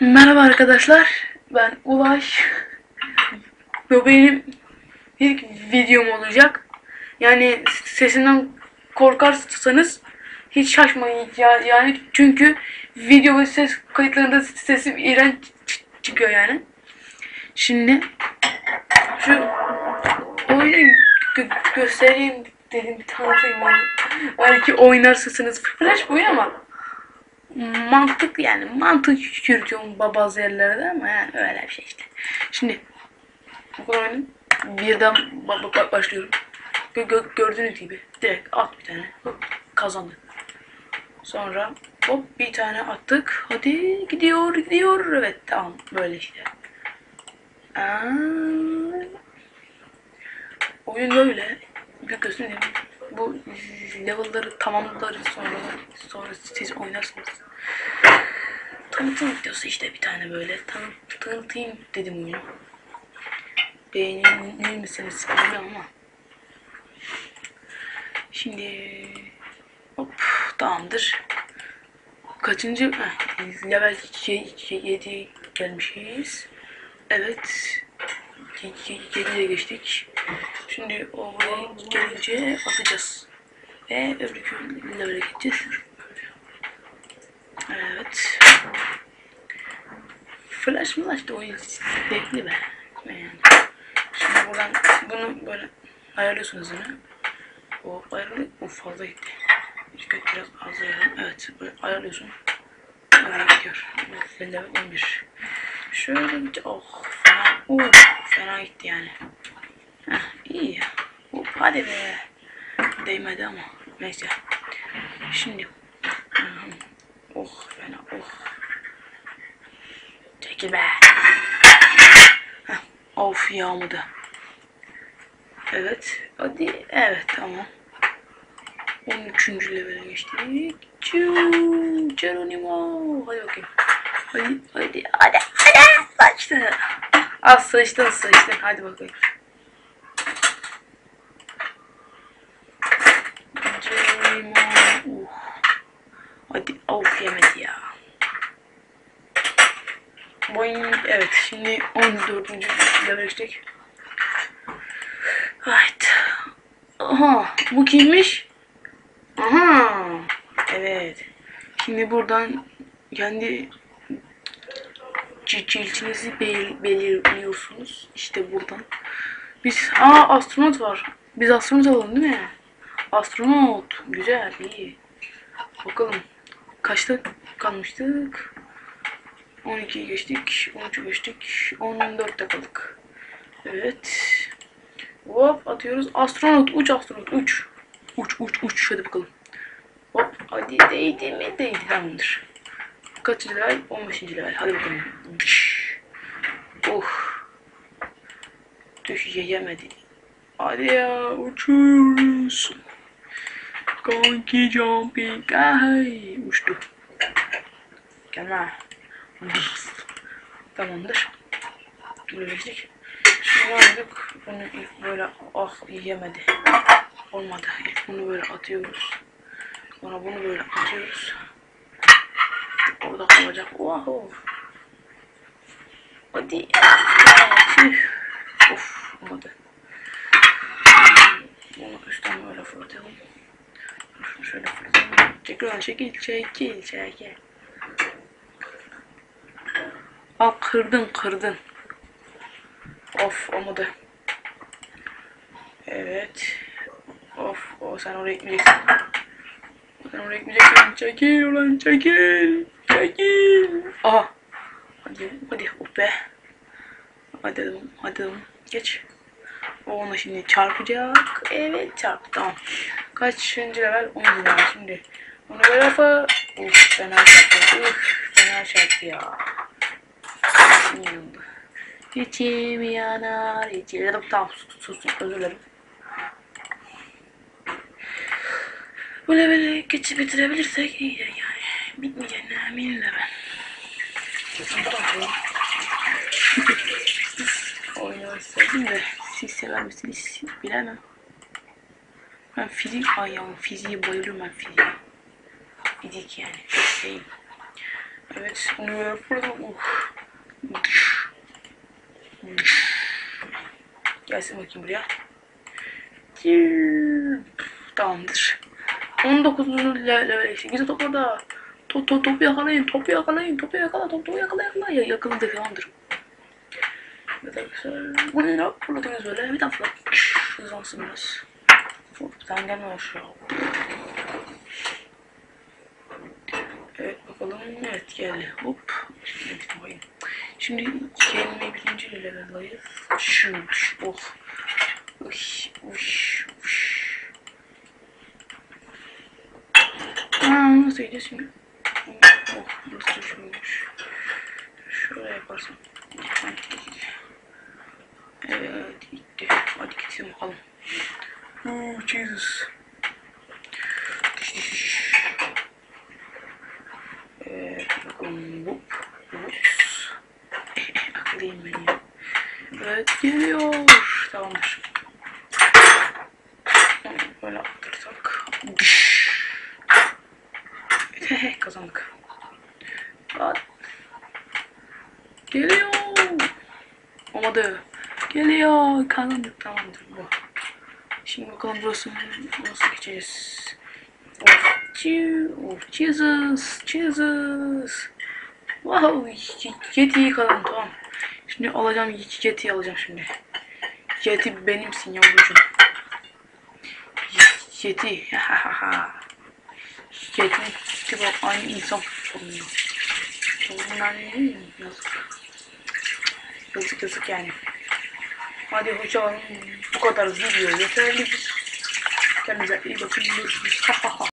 Merhaba arkadaşlar. Ben Ulaş. Bu benim ilk videom olacak. Yani sesinden korkarsanız hiç şaşmayın ya, yani çünkü video ve ses kayıtlarında sesim iğrenç çıkıyor yani. Şimdi şu oyunu gö- göstereyim dedim tanıtayım onu. Belki oynarsınız. Flash bu ama mantık yani mantık yürütüyorum bazı yerlerde ama yani öyle bir şey işte. Şimdi bu oyunun birden ba- ba- ba- başlıyorum. Gö- gö- gördüğünüz gibi direkt at bir tane. Hop, kazandı. Sonra hop bir tane attık. Hadi gidiyor gidiyor. Evet tamam böyle işte. Aa, oyun böyle. Bir göstereyim. Bu level'ları tamamlarız sonra sonra siz oynarsınız. Tanıtım videosu işte bir tane böyle. Tanı tanıtayım dedim oyunu. Beğenir misiniz bilmiyorum ama. Şimdi hop tamamdır. Kaçıncı? Heh, level 7 gelmişiz. Evet. 7'ye geçtik. Şimdi o buraya gelince atacağız. Ve öbür level'e gideceğiz. Evet. Flash flash da oyun zevkli be. Yani. Şimdi buradan bunu böyle ayarlıyorsunuz yine. O ayarlı o fazla gitti. Çünkü biraz az ayarlayalım. Evet böyle ayarlıyorsun. Böyle gidiyor. Level 11. Şöyle bir oh fena, oh, fena gitti yani. İyi. Oh, hadi be. Değmedi ama neyse. Şimdi Oh fena oh. Çekil be. Heh, of yağmadı. Evet. Hadi. Evet tamam. 13. level'e geçtik. Geronimo. Hadi bakayım. Hadi hadi hadi hadi. Saçtı. Az sıçtın sıçtın. Hadi bakayım. Geronimo. Uh. Hadi of yemedi ya. Boing. Evet şimdi 14. level geçtik. Evet. Aha bu kimmiş? Aha. Evet. Şimdi buradan kendi ciltinizi bel belirliyorsunuz. İşte buradan. Biz aa astronot var. Biz astronot olalım değil mi? Astronot. Güzel, iyi. Bakalım. Kaçta kalmıştık? 12'yi geçtik. 13'ü geçtik. 14'te kaldık. Evet. Hop atıyoruz. Astronot uç astronot uç. Uç uç uç. Hadi bakalım. Hop hadi değdi mi? Değdi tamamdır. Kaçıncı level? 15. level. Hadi bakalım. Oh. Düş yemedi. Hadi ya uçuyoruz. Kanki jumping. Ay uçtu. Gelme. Tamamdır. Böyle geçtik. Şimdi aldık. Bunu ilk böyle ah yemedi. Olmadı. İlk bunu böyle atıyoruz. Sonra bunu böyle atıyoruz. Orada kalacak. Wow. Hadi. Tüh. Of olmadı. Bunu üstten böyle fırlatalım. Şunu şöyle Çekil lan çekil çekil çekil. Al kırdın kırdın. Of olmadı. Evet. Of o sen oraya gitmeyeceksin. Sen oraya gitmeyeceksin. Çekil ulan çekil. Çekil. Aha. Hadi hadi oh be. Hadi hadi oğlum. Geç. O ona şimdi çarpacak. Evet çarptı tamam. Kaçıncı level? 10. level şimdi. Onu böyle yapar. Uf fena çarptı. Uf fena çarptı ya. İçim yanar. İçim yanar. Tamam sus sus sus özür dilerim. Bu leveli geçip bitirebilirsek iyi yani. Bitmeyeceğine eminim de ben. Oynamak istedim de siz sever misiniz bilemem. Ben fizik ay ya fiziğe bayılıyorum ben fiziğe. Fizik yani çok şeyim. Evet onu yapalım. Uf. Gelsin bakayım buraya. Tamamdır. 19. level 8 top orada. Top, top, topu yakalayın, topu yakalayın, topu yakala, topu yakala, yakala. Ya, yakaladı tamamdır. Evet arkadaşlar. Bu ne lan? Fırlatınız böyle. Bir daha fırlat. Hızlansın biraz. Hop, sen gelme aşağı. Evet bakalım. Evet geldi. Hop. Şimdi kelimeyi birinci level'dayız. Şu, şu, of. Uş, uş, uş. Aa, nasıl gideceğiz şimdi? Oh, da şuymuş. Şöyle yaparsın. Evet, gitti. Hadi gitsin bakalım. Oh, Jesus. Diş, diş, diş. Evet, bakalım. Hop, hop. Akıllıyım ben ya. Geliyor. Tamamdır. Böyle attırsak. Kazandık. At. Geliyor. Olmadı. Geliyor. Kazandık. Tamamdır bu. Şimdi bakalım burası nasıl geçeceğiz. Of, of Jesus. Jesus. Wow. Yeti'yi kazandım tamam. Şimdi alacağım Yeti'yi alacağım şimdi. Yeti benimsin yavrucuğum. Ha. Yeti tipi aynı insan sorunu. Bunlar ne? Yazık. Yazık yazık yani. Hadi hoşçakalın. Bu kadar video yeterli. Kendinize iyi bakın. Görüşürüz.